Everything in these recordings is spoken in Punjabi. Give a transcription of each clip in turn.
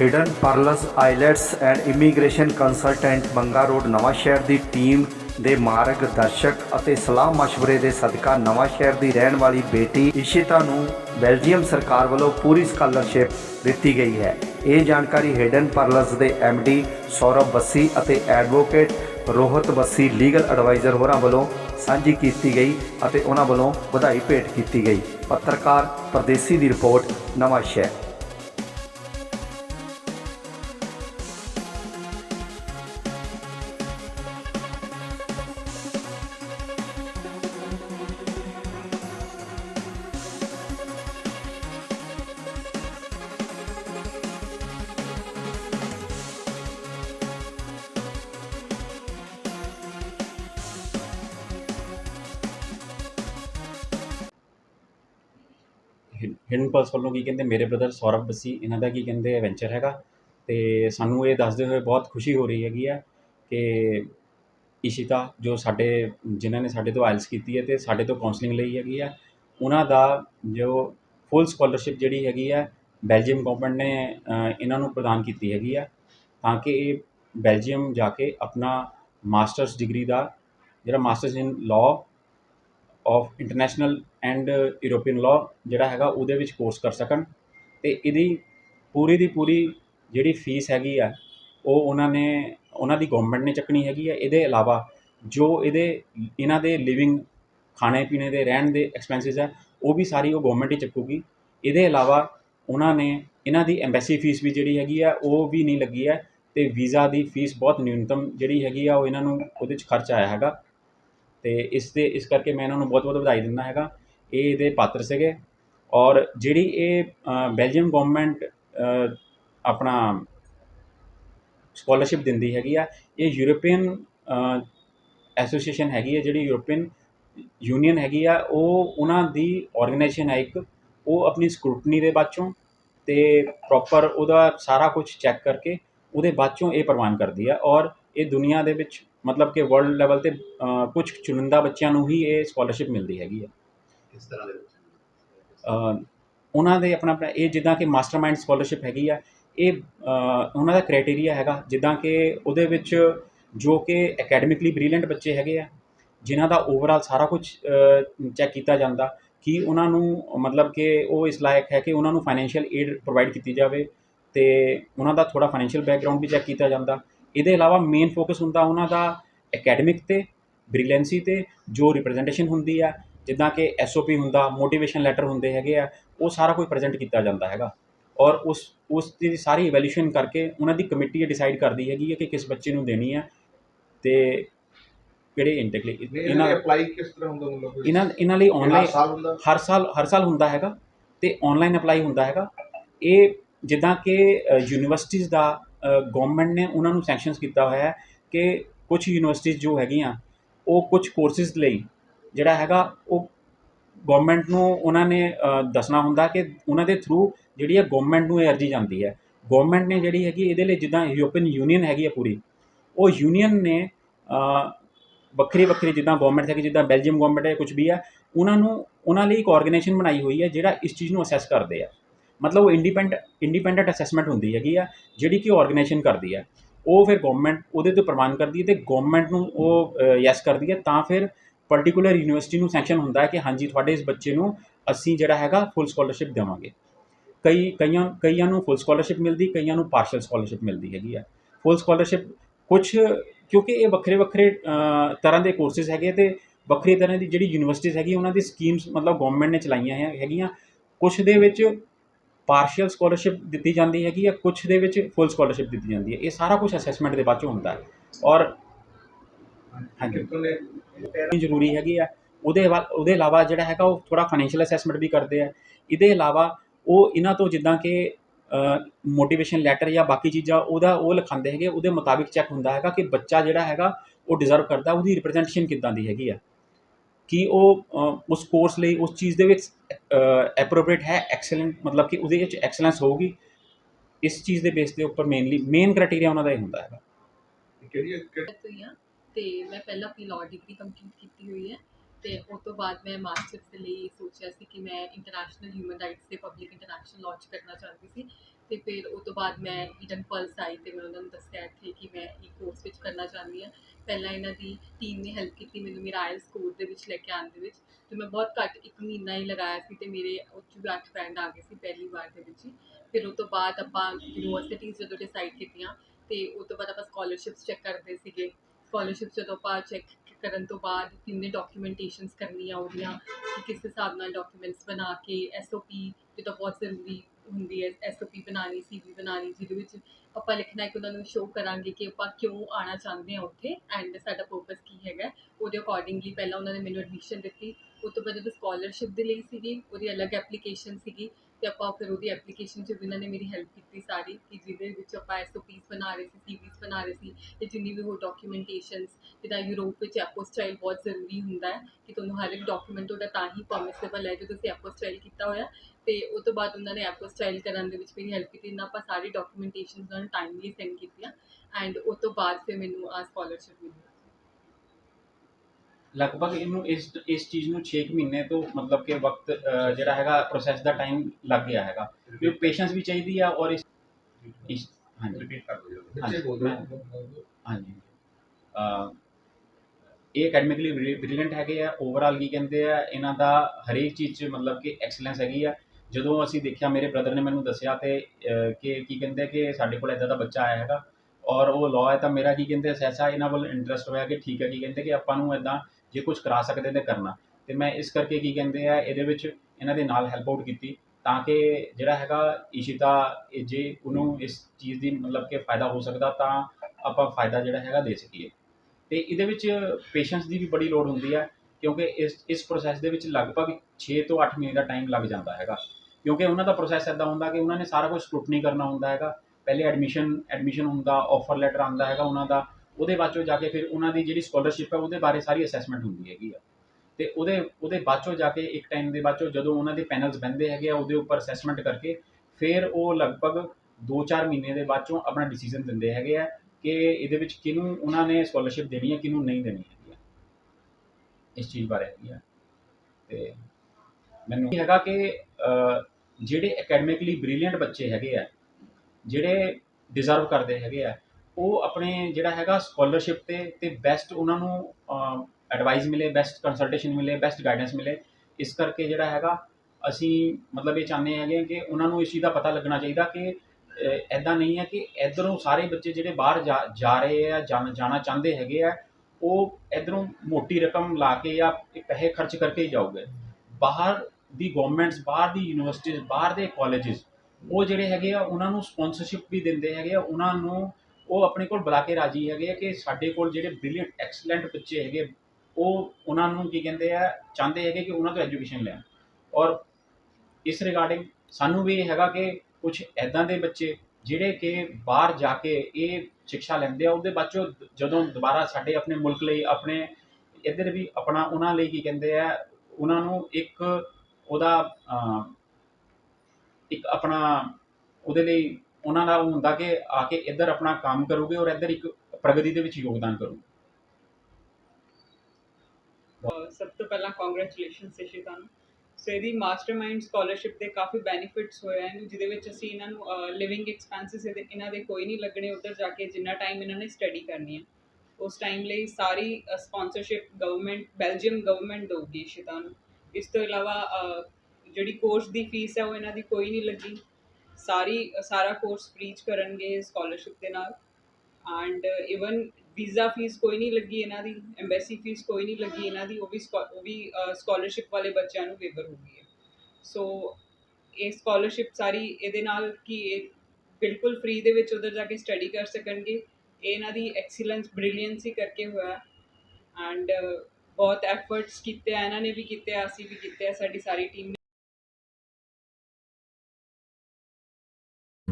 Hidden Pearls IELTS and immigration consultant Banga road Nawanshahr the team ਦੇ ਮਾਰਗ ਦਰਸ਼ਕ ਅਤੇ ਸਲਾਹ مشਵਰੇ ਦੇ ਸਦਕਾ ਨਵਾਂ ਸ਼ਹਿਰ ਦੀ ਰਹਿਣ ਵਾਲੀ ਬੇਟੀ ਇਸ਼ਿਤਾ ਨੂੰ ਬੈਲਜੀਅਮ ਸਰਕਾਰ ਵੱਲੋਂ ਪੂਰੀ ਸਕਾਲਰਸ਼ਿਪ ਦਿੱਤੀ ਗਈ ਹੈ। ਇਹ ਜਾਣਕਾਰੀ ਹਿਡਨ ਪਰਲਸ ਦੇ ਡੀ ਸੌਰਵ ਬੱਸੀ ਅਤੇ advocate Rohit Bassi legal adviser ਹੋਰਾਂ ਵੱਲੋਂ ਸਾਂਝੀ ਕੀਤੀ ਗਈ ਅਤੇ ਉਹਨਾਂ ਵੱਲੋਂ ਵਧਾਈ ਭੇਟ ਕੀਤੀ ਗਈ। ਪੱਤਰਕਾਰ ਪਰਦੇਸੀ ਦੀ ਰਿਪੋਰਟ, ਨਵਾਂ ਸ਼ਹਿਰ। ਹਿਡਨ ਪਲਸ ਵੱਲੋਂ ਕੀ ਕਹਿੰਦੇ, ਮੇਰੇ ਬ੍ਰਦਰ ਸੌਰਵ ਬੱਸੀ ਇਹਨਾਂ ਦਾ ਕੀ ਕਹਿੰਦੇ ਵੈਂਚਰ ਹੈਗਾ। ਤੇ ਸਾਨੂੰ ਇਹ ਦੱਸਦੇ ਹੋਏ ਬਹੁਤ ਖੁਸ਼ੀ ਹੋ ਰਹੀ ਹੈਗੀ ਆ ਕਿ ਇਸ਼ਿਤਾ, ਜੋ ਸਾਡੇ, ਜਿਨ੍ਹਾਂ ਨੇ ਸਾਡੇ ਤੋਂ ਆਇਲਸ ਕੀਤੀ ਹੈ ਤੇ ਸਾਡੇ ਤੋਂ ਕਾਉਂਸਲਿੰਗ ਲਈ ਹੈਗੀ ਆ, ਉਹਨਾਂ ਦਾ ਜੋ ਫੁੱਲ ਸਕਾਲਰਸ਼ਿਪ ਜਿਹੜੀ ਹੈਗੀ ਆ ਬੈਲਜੀਅਮ ਗਵਰਨਮੈਂਟ ਨੇ ਇਹਨਾਂ ਨੂੰ ਪ੍ਰਦਾਨ ਕੀਤੀ ਹੈਗੀ ਆ, ਤਾਂ ਕਿ ਇਹ ਬੈਲਜੀਅਮ ਜਾ ਕੇ ਆਪਣਾ ਮਾਸਟਰਸ ਡਿਗਰੀ ਦਾ, ਜਿਹੜਾ masters in law of international and European law ਜਿਹੜਾ ਹੈਗਾ ਉਹਦੇ ਵਿੱਚ ਕੋਰਸ ਕਰ ਸਕਣ ਤੇ ਇਹਦੀ ਪੂਰੀ ਦੀ ਪੂਰੀ ਜਿਹੜੀ ਫੀਸ ਹੈਗੀ ਆ, ਉਹ ਉਹਨਾਂ ਨੇ, ਉਹਨਾਂ ਦੀ ਗਵਰਨਮੈਂਟ ਨੇ ਚੱਕਣੀ ਹੈਗੀ ਆ। ਇਹਦੇ ਇਲਾਵਾ ਜੋ ਇਹਦੇ, ਇਹਨਾਂ ਦੇ ਲਿਵਿੰਗ ਖਾਣੇ ਪੀਣੇ ਦੇ ਰਹਿਣ ਦੇ ਐਕਸਪੈਂਸਿਸ ਆ, ਉਹ ਵੀ ਸਾਰੀ ਉਹ ਗਵਰਨਮੈਂਟ ਹੀ ਚੱਕੂਗੀ। ਇਹਦੇ ਇਲਾਵਾ ਉਹਨਾਂ ਨੇ, ਇਹਨਾਂ ਦੀ ਐਮਬੈਸੀ ਫੀਸ ਵੀ ਜਿਹੜੀ ਹੈਗੀ ਆ, ਉਹ ਵੀ ਨਹੀਂ ਲੱਗੀ ਹੈ ਤੇ ਵੀਜ਼ਾ ਦੀ ਫੀਸ ਬਹੁਤ ਨਿਊਨਤਮ ਜਿਹੜੀ ਹੈਗੀ ਆ, ਉਹ ਇਹਨਾਂ ਨੂੰ ਉਹਦੇ 'ਚ ਖਰਚ ਆਇਆ ਹੈਗਾ। ਅਤੇ ਇਸ ਦੇ, ਇਸ ਕਰਕੇ ਮੈਂ ਇਹਨਾਂ ਨੂੰ ਬਹੁਤ ਬਹੁਤ ਵਧਾਈ ਦਿੰਦਾ ਹੈਗਾ ਇਹ ਇਹਦੇ ਪਾਤਰ ਸੀਗੇ। ਔਰ ਜਿਹੜੀ ਇਹ ਬੈਲਜੀਅਮ ਗੌਰਮੈਂਟ ਆਪਣਾ ਸਕੋਲਰਸ਼ਿਪ ਦਿੰਦੀ ਹੈਗੀ ਆ, ਇਹ ਯੂਰੋਪੀਅਨ ਐਸੋਸੀਏਸ਼ਨ ਹੈਗੀ ਹੈ ਜਿਹੜੀ ਯੂਰੋਪੀਅਨ ਯੂਨੀਅਨ ਹੈਗੀ ਆ, ਉਹ ਉਹਨਾਂ ਦੀ ਆਰਗੇਨਾਈਜੇਸ਼ਨ ਹੈ ਇੱਕ। ਉਹ ਆਪਣੀ ਸਕਰੂਟਨੀ ਦੇ ਬਾਅਦ 'ਚੋਂ ਅਤੇ ਪ੍ਰੋਪਰ ਉਹਦਾ ਸਾਰਾ ਕੁਝ ਚੈੱਕ ਕਰਕੇ ਉਹਦੇ ਬਾਅਦ 'ਚੋਂ ਇਹ ਪ੍ਰਵਾਨ ਕਰਦੀ ਆ। ਔਰ ਇਹ ਦੁਨੀਆ ਦੇ ਵਿੱਚ ਮਤਲਬ ਕਿ ਵਰਲਡ ਲੈਵਲ ਤੇ ਕੁਝ ਚੁਣਿੰਦਾ ਬੱਚਿਆਂ ਨੂੰ ਹੀ ਇਹ ਸਕਾਲਰਸ਼ਿਪ ਮਿਲਦੀ ਹੈਗੀ ਆ ਕਿਸ ਤਰ੍ਹਾਂ ਦੇ ਉਹਨਾਂ ਦੇ ਆਪਣਾ ਆਪਣਾ ਇਹ ਜਿੱਦਾਂ ਕਿ ਮਾਸਟਰਮਾਈਂਡ ਸਕਾਲਰਸ਼ਿਪ ਹੈਗੀ ਆ ਇਹ ਉਹਨਾਂ ਦਾ ਕ੍ਰਾਈਟੇਰੀਆ ਹੈਗਾ ਜਿੱਦਾਂ ਕਿ ਉਹਦੇ ਵਿੱਚ ਜੋ ਕਿ ਅਕੈਡਮਿਕਲੀ ਬ੍ਰਿਲੀਅੰਟ ਬੱਚੇ ਹੈਗੇ ਆ ਜਿਨ੍ਹਾਂ ਦਾ ਓਵਰਆਲ ਸਾਰਾ ਕੁਝ ਚੈੱਕ ਕੀਤਾ ਜਾਂਦਾ ਕਿ ਉਹਨਾਂ ਨੂੰ ਮਤਲਬ ਕਿ ਉਹ ਇਸ ਲਾਇਕ ਹੈ ਕਿ ਉਹਨਾਂ ਨੂੰ ਫਾਈਨੈਂਸ਼ੀਅਲ ਏਡ ਪ੍ਰੋਵਾਈਡ ਕੀਤੀ ਜਾਵੇ ਤੇ ਉਹਨਾਂ ਦਾ ਥੋੜਾ ਫਾਈਨੈਂਸ਼ੀਅਲ ਬੈਕਗ੍ਰਾਉਂਡ ਵੀ ਚੈੱਕ ਕੀਤਾ ਜਾਂਦਾ ਇਹਦੇ ਇਲਾਵਾ ਮੇਨ ਫੋਕਸ ਹੁੰਦਾ ਉਹਨਾਂ ਦਾ ਅਕੈਡਮਿਕ ਤੇ ਬ੍ਰਿਲੀਅੰਸੀ ਤੇ ਜੋ ਰਿਪਰੈਜ਼ੈਂਟੇਸ਼ਨ ਹੁੰਦੀ ਆ ਜਿੱਦਾਂ ਕਿ ਐਸਓਪੀ ਹੁੰਦਾ ਮੋਟੀਵੇਸ਼ਨ ਲੈਟਰ ਹੁੰਦੇ ਹੈਗੇ ਆ ਉਹ ਸਾਰਾ ਕੁਝ ਪ੍ਰੈਜ਼ੈਂਟ ਕੀਤਾ ਜਾਂਦਾ ਹੈਗਾ। ਔਰ ਉਸ ਉਸ ਦੀ ਸਾਰੀ ਇਵੈਲੂਏਸ਼ਨ ਕਰਕੇ ਉਹਨਾਂ ਦੀ ਕਮੇਟੀ ਇਹ ਡਿਸਾਈਡ ਕਰਦੀ ਹੈਗੀ ਹੈ ਕਿ ਕਿਸ ਬੱਚੇ ਨੂੰ ਦੇਣੀ ਹੈ ਤੇ ਕਿਹੜੇ ਇੰਟੈਕ ਲਈ। ਇਹਨਾਂ ਦਾ ਅਪਲਾਈ ਕਿਸ ਤਰ੍ਹਾਂ ਹੁੰਦਾ ਮਤਲਬ ਇਹਨਾਂ ਇਹਨਾਂ ਲਈ ਆਨਲਾਈਨ ਹਰ ਸਾਲ ਹਰ ਸਾਲ ਹੁੰਦਾ ਹੈਗਾ ਤੇ ਆਨਲਾਈਨ ਅਪਲਾਈ ਹੁੰਦਾ ਹੈਗਾ। ਇਹ ਜਿੱਦਾਂ ਕਿ ਯੂਨੀਵਰਸਿਟੀਜ਼ ਦਾ ਗਵਰਨਮੈਂਟ ਨੇ ਉਹਨਾਂ ਨੂੰ ਸੈਂਕਸ਼ਨਸ ਕੀਤਾ ਹੋਇਆ ਹੈ ਕਿ ਕੁਝ ਯੂਨੀਵਰਸਿਟੀਜ਼ ਜੋ ਹੈਗੀਆਂ, ਉਹ ਕੁਝ ਕੋਰਸਿਸ ਲਈ ਜਿਹੜਾ ਹੈਗਾ, ਉਹ ਗਵਰਨਮੈਂਟ ਨੂੰ ਉਹਨਾਂ ਨੇ ਦੱਸਣਾ ਹੁੰਦਾ ਕਿ ਉਹਨਾਂ ਦੇ ਥਰੂ ਜਿਹੜੀ ਹੈ ਗਵਰਨਮੈਂਟ ਨੂੰ ਇਹ ਅਰਜੀ ਜਾਂਦੀ ਹੈ। ਗਵਰਨਮੈਂਟ ਨੇ ਜਿਹੜੀ ਹੈਗੀ ਇਹਦੇ ਲਈ ਜਿੱਦਾਂ ਯੂਰੋਪੀਅਨ ਯੂਨੀਅਨ ਹੈਗੀ ਹੈ ਪੂਰੀ, ਉਹ ਯੂਨੀਅਨ ਨੇ ਵੱਖਰੀ ਵੱਖਰੀ ਜਿੱਦਾਂ ਗਵਰਨਮੈਂਟ ਹੈਗੀ, ਜਿੱਦਾਂ ਬੈਲਜੀਅਮ ਗਵਰਨਮੈਂਟ ਹੈ ਕੁਝ ਵੀ ਹੈ, ਉਹਨਾਂ ਨੂੰ, ਉਹਨਾਂ ਲਈ ਇੱਕ ਆਰਗੇਨਾਈਜੇਸ਼ਨ ਬਣਾਈ ਹੋਈ ਹੈ ਜਿਹੜਾ ਇਸ ਚੀਜ਼ ਨੂੰ ਅਸੈਸ ਕਰਦੇ ਆ। ਮਤਲਬ ਉਹ ਇੰਡੀਪੈਂਡ ਇੰਡੀਪੈਂਡੈਂਟ ਅਸੈਸਮੈਂਟ ਹੁੰਦੀ ਹੈਗੀ ਆ, ਜਿਹੜੀ ਕਿ ਆਰਗੇਨਾਈਜੇਸ਼ਨ ਕਰਦੀ ਹੈ ਉਹ ਫਿਰ ਗਵਰਨਮੈਂਟ ਉਹਦੇ ਤੋਂ ਪ੍ਰਮਾਣ ਕਰਦੀ ਹੈ ਤੇ ਗਵਰਨਮੈਂਟ ਨੂੰ ਉਹ ਯੈਸ ਕਰਦੀ ਹੈ। ਤਾਂ ਫਿਰ ਪਰਟੀਕੂਲਰ ਯੂਨੀਵਰਸਿਟੀ ਨੂੰ ਸੈਂਕਸ਼ਨ ਹੁੰਦਾ ਹੈ ਕਿ ਹਾਂਜੀ, ਤੁਹਾਡੇ ਇਸ ਬੱਚੇ ਨੂੰ ਅਸੀਂ ਜਿਹੜਾ ਹੈਗਾ ਫੁੱਲ ਸਕਾਲਰਸ਼ਿਪ ਦੇਵਾਂਗੇ। ਕਈ, ਕਈਆਂ ਕਈਆਂ ਨੂੰ ਫੁੱਲ ਸਕਾਲਰਸ਼ਿਪ ਮਿਲਦੀ, ਕਈਆਂ ਨੂੰ ਪਾਰਸ਼ਲ ਸਕਾਲਰਸ਼ਿਪ ਮਿਲਦੀ ਹੈਗੀ ਆ। ਫੁੱਲ ਸਕਾਲਰਸ਼ਿਪ ਕੁਝ ਕਿਉਂਕਿ ਇਹ ਵੱਖਰੇ ਵੱਖਰੇ ਤਰ੍ਹਾਂ ਦੇ ਕੋਰਸਿਸ ਹੈਗੇ ਤੇ ਵੱਖਰੀ ਤਰ੍ਹਾਂ ਦੀ ਜਿਹੜੀ ਯੂਨੀਵਰਸਿਟੀਜ਼ ਹੈਗੀ ਉਹਨਾਂ ਦੀ ਸਕੀਮਸ ਮਤਲਬ ਗਵਰਨਮੈਂਟ ਨੇ ਚਲਾਈਆਂ ਹੈਗੀਆਂ। ਕੁਝ ਦੇ ਵਿੱਚ ਪਾਰਸ਼ੀਅਲ ਸਕਾਲਰਸ਼ਿਪ ਦਿੱਤੀ ਜਾਂਦੀ ਹੈਗੀ ਹੈ ਕੁਝ ਦੇ ਵਿੱਚ ਫੁੱਲ ਸਕਾਲਰਸ਼ਿਪ ਦਿੱਤੀ ਜਾਂਦੀ ਹੈ। ਇਹ ਸਾਰਾ ਕੁਝ ਅਸੈਸਮੈਂਟ ਦੇ ਬਾਅਦ 'ਚੋਂ ਹੁੰਦਾ ਔਰ ਹਾਂਜੀ। ਕਿਉਂਕਿ ਜ਼ਰੂਰੀ ਹੈਗੀ ਆ ਉਹਦੇ ਵਾ- ਉਹਦੇ ਇਲਾਵਾ ਜਿਹੜਾ ਹੈਗਾ, ਉਹ ਥੋੜਾ ਫਾਈਨੈਂਸ਼ੀਅਲ ਅਸੈਸਮੈਂਟ ਵੀ ਕਰਦੇ ਆ ਇਹਦੇ ਇਲਾਵਾ ਉਹ ਇਹਨਾਂ ਤੋਂ ਜਿੱਦਾਂ ਕਿ ਮੋਟੀਵੇਸ਼ਨ ਲੈਟਰ ਜਾਂ ਬਾਕੀ ਚੀਜ਼ਾਂ, ਉਹਦਾ ਉਹ ਲਿਖਾਉਂਦੇ ਹੈਗੇ, ਉਹਦੇ ਮੁਤਾਬਿਕ ਚੈੱਕ ਹੁੰਦਾ ਹੈਗਾ ਕਿ ਬੱਚਾ ਜਿਹੜਾ ਹੈਗਾ, ਉਹ ਡਿਜ਼ਰਵ ਕਰਦਾ, ਉਹਦੀ ਰਿਪਰੈਜ਼ੈਂਟੇਸ਼ਨ ਕਿੱਦਾਂ ਦੀ ਹੈਗੀ ਆ ਕਿ ਉਹ ਉਸ ਕੋਰਸ ਲਈ, ਉਸ ਚੀਜ਼ ਦੇ ਵਿੱਚ ਐਪਰੋਪ੍ਰੀਏਟ ਹੈ ਐਕਸਲੈਂਟ ਮਤਲਬ ਕਿ ਉਹਦੇ ਵਿੱਚ ਐਕਸਲੈਂਸ ਹੋਊਗੀ। ਇਸ ਚੀਜ਼ ਦੇ ਬੇਸ ਦੇ ਉੱਪਰ ਮੇਨਲੀ ਮੇਨ ਕ੍ਰਾਈਟੇਰੀਆ ਉਹਨਾਂ ਦਾ ਇਹ ਹੁੰਦਾ ਹੈਗਾ। ਹੋਈ ਹਾਂ? ਤੇ ਮੈਂ ਪਹਿਲਾਂ ਆਪਣੀ ਲਾਅ ਡਿਗਰੀ ਕੰਪਲੀਟ ਕੀਤੀ ਹੋਈ ਹੈ ਤੇ ਉਸ ਤੋਂ ਬਾਅਦ ਮੈਂ ਮਾਸਟਰਸ ਦੇ ਲਈ ਸੋਚਿਆ ਸੀ ਕਿ ਮੈਂ ਇੰਟਰਨੈਸ਼ਨਲ ਹਿਊਮਨ ਰਾਈਟਸ ਤੇ ਪਬਲਿਕ ਇੰਟਰੈਕਸ਼ਨ ਲਾਂਚ ਕਰਨਾ ਚਾਹੁੰਦੀ ਸੀ। ਅਤੇ ਫਿਰ ਉਹ ਤੋਂ ਬਾਅਦ ਮੈਂ ਈਡਨ ਪਲਸ ਆਈ ਅਤੇ ਮੈਂ ਉਹਨਾਂ ਨੂੰ ਦੱਸਿਆ ਇੱਥੇ ਕਿ ਮੈਂ ਇਹ ਕੋਰਸ ਵਿੱਚ ਕਰਨਾ ਚਾਹੁੰਦੀ ਹਾਂ। ਪਹਿਲਾਂ ਇਹਨਾਂ ਦੀ ਟੀਮ ਨੇ ਹੈਲਪ ਕੀਤੀ ਮੈਨੂੰ ਮੇਰਾ ਆਇਲਸ ਸਕੋਰ ਦੇ ਵਿੱਚ ਲੈ ਕੇ ਆਉਣ ਦੇ ਵਿੱਚ ਅਤੇ ਮੈਂ ਬਹੁਤ ਘੱਟ ਇੱਕ ਮਹੀਨਾ ਹੀ ਲਗਾਇਆ ਸੀ ਅਤੇ ਮੇਰੇ ਉਹ 'ਚ ਵੀ ਅੱਠ ਫਰੈਂਡ ਆ ਗਏ ਸੀ ਪਹਿਲੀ ਵਾਰ ਦੇ ਵਿੱਚ ਹੀ। ਫਿਰ ਉਹ ਤੋਂ ਬਾਅਦ ਆਪਾਂ ਯੂਨੀਵਰਸਿਟੀਜ਼ ਜਦੋਂ ਡਿਸਾਈਡ ਕੀਤੀਆਂ ਅਤੇ ਉਹ ਤੋਂ ਬਾਅਦ ਆਪਾਂ ਸਕਾਲਰਸ਼ਿਪਸ ਚੈੱਕ ਕਰਦੇ ਸੀਗੇ। ਸਕਾਲਰਸ਼ਿਪ ਜਦੋਂ ਆਪਾਂ ਚੈੱਕ ਕਰਨ ਤੋਂ ਬਾਅਦ ਕਿੰਨੇ ਡਾਕੂਮੈਂਟੇਸ਼ਨਸ ਕਰਨੀਆਂ ਉਹਦੀਆਂ, ਕਿ ਕਿਸ ਹਿਸਾਬ ਨਾਲ ਡਾਕੂਮੈਂਟਸ ਬਣਾ ਕੇ ਐਸਓਪੀ ਜਿੱਦਾਂ ਬਹੁਤ ਜ਼ਰੂਰੀ ਹੁੰਦੀ ਹੈ ਐਸਓਪੀ ਬਣਾਉਣੀ ਸੀਵੀ ਬਣਾਉਣੀ, ਜਿਹਦੇ ਵਿੱਚ ਆਪਾਂ ਲਿਖਣਾ ਕਿ ਉਹਨਾਂ ਨੂੰ ਸ਼ੋਅ ਕਰਾਂਗੇ ਕਿ ਆਪਾਂ ਕਿਉਂ ਆਉਣਾ ਚਾਹੁੰਦੇ ਹਾਂ ਉੱਥੇ ਐਂਡ ਸਾਡਾ ਪਰਪਸ ਕੀ ਹੈਗਾ। ਉਹਦੇ ਅਕੋਰਡਿੰਗਲੀ ਪਹਿਲਾਂ ਉਹਨਾਂ ਨੇ ਮੈਨੂੰ ਐਡਮਿਸ਼ਨ ਦਿੱਤੀ ਉਸ ਤੋਂ ਬਾਅਦ ਜਦੋਂ ਸਕਾਲਰਸ਼ਿਪ ਦੇ ਲਈ ਸੀਗੀ, ਉਹਦੀ ਅਲੱਗ ਐਪਲੀਕੇਸ਼ਨ ਸੀਗੀ ਤੇ ਆਪਾਂ ਫਿਰ ਉਹਦੀ ਐਪਲੀਕੇਸ਼ਨ 'ਚ ਵੀ ਉਹਨਾਂ ਨੇ ਮੇਰੀ ਹੈਲਪ ਕੀਤੀ ਸਾਰੀ, ਕਿ ਜਿਹਦੇ ਵਿੱਚ ਆਪਾਂ ਐਸਓਪੀਸ ਬਣਾ ਰਹੇ ਸੀ ਸੀਵੀਸ ਬਣਾ ਰਹੇ ਸੀ, ਤੇ ਜਿੰਨੀ ਵੀ ਹੋਰ ਡਾਕੂਮੈਂਟੇਸ਼ਨਸ ਜਿੱਦਾਂ ਯੂਰਪ ਵਿੱਚ ਐਪੋਸਟਾਈਲ ਬਹੁਤ ਜ਼ਰੂਰੀ ਹੁੰਦਾ ਹੈ, ਕਿ ਤੁਹਾਨੂੰ ਹਰ ਇੱਕ ਡਾਕੂਮੈਂਟ ਉਹਦਾ ਤਾਂ ਹੀ ਪਰਮਿਸਿਬਲ ਹੈ ਜੇ ਤੁਸੀਂ ਐਪੋਸਟਾਈਲ ਕੀਤਾ ਹੋਇਆ ਤੇ ਉਸ ਤੋਂ ਬਾਅਦ ਉਹਨਾਂ ਨੇ ਐਪੋਸਟਾਈਲ ਕਰਨ ਦੇ ਵਿੱਚ ਮੇਰੀ ਹੈਲਪ ਕੀਤੀ ਨਾ ਆਪਾਂ ਸਾਰੀ ਡਾਕੂਮੈਂਟੇਸ਼ਨ ਉਹਨਾਂ ਨੂੰ ਟਾਈਮਲੀ ਸੈਂਡ ਕੀਤੀਆਂ ਐਂਡ ਉਸ ਤੋਂ ਬਾਅਦ ਫਿਰ ਮੈਨੂੰ ਆ ਸਕਾਲਰਸ਼ਿਪ ਮਿਲੀ। ਲਗਭਗ ਇਹਨੂੰ ਇਸ ਇਸ ਚੀਜ਼ ਨੂੰ 6 ਮਹੀਨੇ ਤੋਂ ਮਤਲਬ ਕਿ ਵਕਤ ਅ, ਜਿਹੜਾ ਹੈਗਾ ਪ੍ਰੋਸੈਸ ਦਾ ਟਾਈਮ ਲੱਗ ਗਿਆ ਹੈਗਾ। ਕਿ ਪੇਸ਼ੈਂਸ ਵੀ ਚਾਹੀਦੀ ਆ ਔਰ ਇਸ ਇਸ ਹਾਂਜੀ। ਰਿਪੀਟ ਕਰ ਦਿਓ। ਹਾਂਜੀ, ਮੈਂ- ਹਾਂਜੀ। ਅ, ਇਹ ਅਕੈਡਮਿਕਲੀ ਬ੍ਰਿਲੀਅੰਟ ਹੈਗੇ ਆ। ਓਵਰਆਲ ਕੀ ਕਹਿੰਦੇ ਆ ਇਹਨਾਂ ਦਾ ਹਰੇਕ ਚੀਜ਼ 'ਚ ਮਤਲਬ ਕਿ ਐਕਸਲੈਂਸ ਹੈਗੀ ਆ। ਜਦੋਂ ਅਸੀਂ ਦੇਖਿਆ ਮੇਰੇ ਬ੍ਰਦਰ ਨੇ ਮੈਨੂੰ ਦੱਸਿਆ ਤੇ ਅ, ਕਿ ਕੀ ਕਹਿੰਦੇ ਕਿ ਸਾਡੇ ਕੋਲ ਇਦਾਂ ਦਾ ਬੱਚਾ ਆਇਆ ਹੈਗਾ। ਔਰ ਉਹ ਲਾਅ ਹੈ ਤਾਂ ਮੇਰਾ ਕੀ ਕਹਿੰਦੇ ਐਸਾ ਇਹਨਾਂ ਵੱਲ ਇੰਟਰਸਟ ਹੋਇਆ ਕਿ ਠੀਕ ਹੈ। ਕੀ ਕਹਿੰਦੇ ਕਿ ਆਪਾਂ ਨੂੰ ਇਦਾਂ ਜੇ ਕੁਝ ਕਰਾ ਸਕਦੇ ਤੇ ਕਰਨਾ। ਤੇ ਮੈਂ ਇਸ ਕਰਕੇ ਕੀ ਕਹਿੰਦੇ ਆ, ਇਹਦੇ ਵਿੱਚ ਇਹਨਾਂ ਦੇ ਨਾਲ ਹੈਲਪ ਆਊਟ ਕੀਤੀ ਤਾਂ ਕਿ ਜਿਹੜਾ ਹੈਗਾ ਇਸ਼ਿਤਾ ਜੇ ਉਹਨੂੰ ਇਸ ਚੀਜ਼ ਦੀ ਮਤਲਬ ਕਿ ਫਾਇਦਾ ਹੋ ਸਕਦਾ ਤਾਂ ਆਪਾਂ ਫਾਇਦਾ ਜਿਹੜਾ ਹੈਗਾ ਦੇ ਸਕੀਏ। ਤੇ ਇਹਦੇ ਵਿੱਚ ਪੇਸ਼ੈਂਸ ਦੀ ਵੀ ਬੜੀ ਲੋੜ ਹੁੰਦੀ ਹੈ ਕਿਉਂਕਿ ਇਸ ਇਸ ਪ੍ਰੋਸੈਸ ਦੇ ਵਿੱਚ ਲਗਭਗ 6 ਤੋਂ 8 ਮਹੀਨੇ ਦਾ ਟਾਈਮ ਲੱਗ ਜਾਂਦਾ ਹੈਗਾ। ਕਿਉਂਕਿ ਉਹਨਾਂ ਦਾ ਪ੍ਰੋਸੈਸ ਇਦਾਂ ਹੁੰਦਾ ਕਿ ਉਹਨਾਂ ਨੇ ਸਾਰਾ ਕੁਝ ਸਕ੍ਰੂਟਨੀ ਕਰਨਾ ਹੁੰਦਾ ਹੈਗਾ। ਪਹਿਲੇ ਐਡਮਿਸ਼ਨ ਐਡਮਿਸ਼ਨ ਹੁੰਦਾ ਆਫਰ ਲੈਟਰ ਆਉਂਦਾ ਹੈਗਾ ਉਹਨਾਂ ਦਾ। ਉਹਦੇ ਬਾਅਦ ਚੋਂ ਜਾ ਕੇ ਫਿਰ ਉਹਨਾਂ ਦੀ ਜਿਹੜੀ ਸਕਾਲਰਸ਼ਿਪ ਹੈ, ਉਹਦੇ ਬਾਰੇ ਸਾਰੀ ਅਸੈਸਮੈਂਟ ਹੁੰਦੀ ਹੈਗੀ ਆ। ਤੇ ਉਹਦੇ ਉਹਦੇ ਬਾਅਦ ਚੋਂ ਜਾ ਕੇ ਇੱਕ ਟਾਈਮ ਦੇ ਬਾਅਦ ਚੋਂ ਜਦੋਂ ਉਹਨਾਂ ਦੇ ਪੈਨਲਸ ਬੰਦੇ ਹੈਗੇ ਆ, ਉਹਦੇ ਉੱਪਰ ਅਸੈਸਮੈਂਟ ਕਰਕੇ ਫਿਰ ਉਹ ਲਗਭਗ 2-4 ਮਹੀਨੇ ਦੇ ਬਾਅਦ ਚੋਂ ਆਪਣਾ ਡਿਸੀਜਨ ਦਿੰਦੇ ਹੈਗੇ ਆ ਕਿ ਇਹਦੇ ਵਿੱਚ ਕਿਹਨੂੰ ਉਹਨਾਂ ਨੇ ਸਕਾਲਰਸ਼ਿਪ ਦੇਣੀ ਹੈ ਕਿਹਨੂੰ ਨਹੀਂ ਦੇਣੀ ਹੈਗੀ ਆ। ਇਸ ਚੀਜ਼ ਬਾਰੇ ਹੈਗੀ ਆ। ਤੇ ਮੈਨੂੰ ਇਹ ਹੈਗਾ ਕਿ ਜਿਹੜੇ ਅਕੈਡਮਿਕਲੀ ਬ੍ਰਿਲੀਅੰਟ ਬੱਚੇ ਹੈਗੇ ਆ, ਜਿਹੜੇ ਡਿਜ਼ਰਵ ਕਰਦੇ ਹੈਗੇ ਆ ਉਹ ਆਪਣੇ ਜਿਹੜਾ ਹੈਗਾ ਸਕਾਲਰਸ਼ਿਪ ਤੇ ਤੇ ਬੈਸਟ ਉਹਨਾਂ ਨੂੰ ਐਡਵਾਈਸ ਮਿਲੇ ਬੈਸਟ ਕੰਸਲਟੇਸ਼ਨ ਮਿਲੇ ਬੈਸਟ ਗਾਈਡੈਂਸ ਮਿਲੇ। ਇਸ ਕਰਕੇ ਜਿਹੜਾ ਹੈਗਾ, ਅਸੀਂ ਮਤਲਬ ਇਹ ਚਾਹੁੰਦੇ ਹੈਗੇ ਕਿ ਉਹਨਾਂ ਨੂੰ ਇਸ ਚੀਜ਼ ਦਾ ਪਤਾ ਲੱਗਣਾ ਚਾਹੀਦਾ ਕਿ ਐਦਾਂ ਨਹੀਂ ਹੈ ਕਿ ਇਧਰੋਂ ਸਾਰੇ ਬੱਚੇ ਜਿਹੜੇ ਬਾਹਰ ਜਾ ਜਾ ਰਹੇ ਆ, ਜਾਣ- ਜਾਣਾ ਚਾਹੁੰਦੇ ਹੈਗੇ ਆ, ਉਹ ਇਧਰੋਂ ਮੋਟੀ ਰਕਮ ਲਾ ਕੇ ਜਾਂ ਪੈਸੇ ਖਰਚ ਕਰਕੇ ਹੀ ਜਾਓਗੇ ਬਾਹਰ ਦੀ ਗਵਰਨਮੈਂਟਸ ਬਾਹਰ ਦੀ ਯੂਨੀਵਰਸਿਟੀਜ਼ ਬਾਹਰ ਦੇ ਕਾਲਜਸ ਉਹ ਜਿਹੜੇ ਹੈਗੇ ਆ, ਉਹਨਾਂ ਨੂੰ ਸਪਾਂਸਰਸ਼ਿਪ ਵੀ ਦਿੰਦੇ ਹੈਗੇ ਆ, ਉਹਨਾਂ ਨੂੰ ਉਹ ਆਪਣੇ ਕੋਲ ਬੁਲਾ ਕੇ ਰਾਜੀ ਹੈਗੇ ਆ ਕਿ ਸਾਡੇ ਕੋਲ ਜਿਹੜੇ ਬ੍ਰਿਲੀਅੰਟ ਐਕਸਲੈਂਟ ਬੱਚੇ ਹੈਗੇ, ਉਹ ਉਹਨਾਂ ਨੂੰ ਕੀ ਕਹਿੰਦੇ ਆ, ਚਾਹੁੰਦੇ ਹੈਗੇ ਕਿ ਉਹਨਾਂ ਤੋਂ ਐਜੂਕੇਸ਼ਨ ਲੈਣ। ਔਰ ਇਸ ਰਿਗਾਰਡਿੰਗ ਸਾਨੂੰ ਵੀ ਇਹ ਹੈਗਾ ਕਿ ਕੁਝ ਐਦਾਂ ਦੇ ਬੱਚੇ ਜਿਹੜੇ ਕਿ ਬਾਹਰ ਜਾ ਕੇ ਇਹ ਸਿੱਖਿਆ ਲੈਂਦੇ ਆ, ਉਹਦੇ ਬਾਅਦ ਚੋਂ ਜਦੋਂ ਦੁਬਾਰਾ ਸਾਡੇ ਆਪਣੇ ਮੁਲਕ ਲਈ, ਆਪਣੇ ਇੱਧਰ ਵੀ ਆਪਣਾ ਉਹਨਾਂ ਲਈ ਕੀ ਕਹਿੰਦੇ ਆ, ਉਹਨਾਂ ਨੂੰ ਇੱਕ ਉਹਦਾ ਇੱਕ ਆਪਣਾ ਉਹਦੇ ਲਈ ਉਹਨਾਂ ਦਾ ਹੁੰਦਾ ਕਿ ਆ ਕੇ ਇੱਧਰ ਆਪਣਾ ਕੰਮ ਕਰੋਗੇ ਔਰ ਇੱਧਰ ਇੱਕ ਪ੍ਰਗਤੀ ਦੇ ਵਿੱਚ ਯੋਗਦਾਨ ਕਰੋਗੇ। ਸਭ ਤੋਂ ਪਹਿਲਾਂ ਕੰਗ੍ਰੈਚੁਲੇਸ਼ਨਸ ਇਸ਼ਿਤਾ ਨੂੰ। ਸੋ ਇਹਦੀ ਮਾਸਟਰਮਾਈਂਡ ਸਕਾਲਰਸ਼ਿਪ ਦੇ ਕਾਫੀ ਬੈਨੀਫਿਟਸ ਹੋਏ ਹਨ ਜਿਹਦੇ ਵਿੱਚ ਅਸੀਂ ਇਹਨਾਂ ਨੂੰ ਲਿਵਿੰਗ ਐਕਸਪੈਂਸਸ ਇਹਦੇ, ਇਹਨਾਂ ਦੇ ਕੋਈ ਨਹੀਂ ਲੱਗਣੇ, ਉੱਧਰ ਜਾ ਕੇ ਜਿੰਨਾ ਟਾਈਮ ਇਹਨਾਂ ਨੇ ਸਟੱਡੀ ਕਰਨੀ ਹੈ ਉਸ ਟਾਈਮ ਲਈ ਸਾਰੀ ਸਪਾਂਸਰਸ਼ਿਪ ਗਵਰਨਮੈਂਟ ਬੈਲਜੀਅਮ ਗਵਰਨਮੈਂਟ ਦੇਊਗੀ ਇਸ਼ਿਤਾ ਨੂੰ। ਇਸ ਤੋਂ ਇਲਾਵਾ ਜਿਹੜੀ ਕੋਰਸ ਦੀ ਫੀਸ ਹੈ ਉਹ ਇਹਨਾਂ ਦੀ ਕੋਈ ਨਹੀਂ ਲੱਗੀ। ਸਾਰੀ, ਸਾਰਾ ਕੋਰਸ ਫ੍ਰੀ ਕਰਨਗੇ ਸਕਾਲਰਸ਼ਿਪ ਦੇ ਨਾਲ। ਐਂਡ ਇਵਨ ਵੀਜ਼ਾ ਫੀਸ ਕੋਈ ਨਹੀਂ ਲੱਗੀ ਇਹਨਾਂ ਦੀ ਐਮਬੈਸੀ ਫੀਸ ਕੋਈ ਨਹੀਂ ਲੱਗੀ ਇਹਨਾਂ ਦੀ, ਉਹ ਵੀ ਸਕਾ- ਉਹ ਵੀ ਸਕਾਲਰਸ਼ਿਪ ਵਾਲੇ ਬੱਚਿਆਂ ਨੂੰ ਵੇਵਰ ਹੋ ਗਈ ਹੈ। ਸੋ ਇਹ ਸਕਾਲਰਸ਼ਿਪ ਸਾਰੀ ਇਹਦੇ ਨਾਲ ਕਿ ਇਹ ਬਿਲਕੁਲ ਫ੍ਰੀ ਦੇ ਵਿੱਚ ਉਧਰ ਜਾ ਕੇ ਸਟੱਡੀ ਕਰ ਸਕਣਗੇ। ਇਹ ਇਹਨਾਂ ਦੀ ਐਕਸੀਲੈਂਸ ਬ੍ਰਿਲੀਅੰਸੀ ਕਰਕੇ ਹੋਇਆ। ਐਂਡ ਬਹੁਤ ਐਫਰਟਸ ਕੀਤੇ ਆ, ਇਹਨਾਂ ਨੇ ਵੀ ਕੀਤੇ ਆ, ਅਸੀਂ ਵੀ ਕੀਤੇ ਆ, ਸਾਡੀ ਸਾਰੀ ਟੀਮ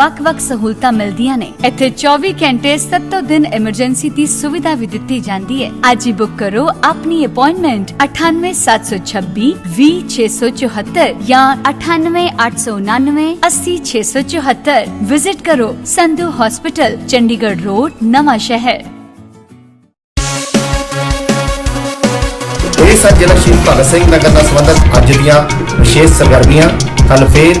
ਵੱਖ-ਵੱਖ ਸਹੂਲਤਾਂ ਮਿਲਦੀਆਂ ਨੇ ਇੱਥੇ 24 ਘੰਟੇ 7 ਦਿਨ ਐਮਰਜੈਂਸੀ ਦੀ ਸੁਵਿਧਾ ਵੀ ਦਿੱਤੀ ਜਾਂਦੀ ਹੈ ਅੱਜ ਹੀ ਬੁੱਕ ਕਰੋ ਆਪਣੀ ਅਪਾਇੰਟਮੈਂਟ 98726 20674 ਜਾਂ 98899 80674 ਵਿਜ਼ਿਟ ਕਰੋ ਸੰਧੂ ਹਸਪੀਟਲ ਚੰਡੀਗੜ੍ਹ ਰੋਡ ਨਵਾਂ ਸ਼ਹਿਰ ਇਹ ਸਨ ਜ਼ਿਲ੍ਹਾ ਸ਼ਹੀਦ ਭਗਤ ਸਿੰਘ ਨਗਰ ਨਾਲ ਸੰਬੰਧਿਤ ਅੱਜ ਦੀਆਂ ਵਿਸ਼ੇਸ਼ ਸਰਗਰਮੀਆਂ ਕੱਲ ਫੇਰ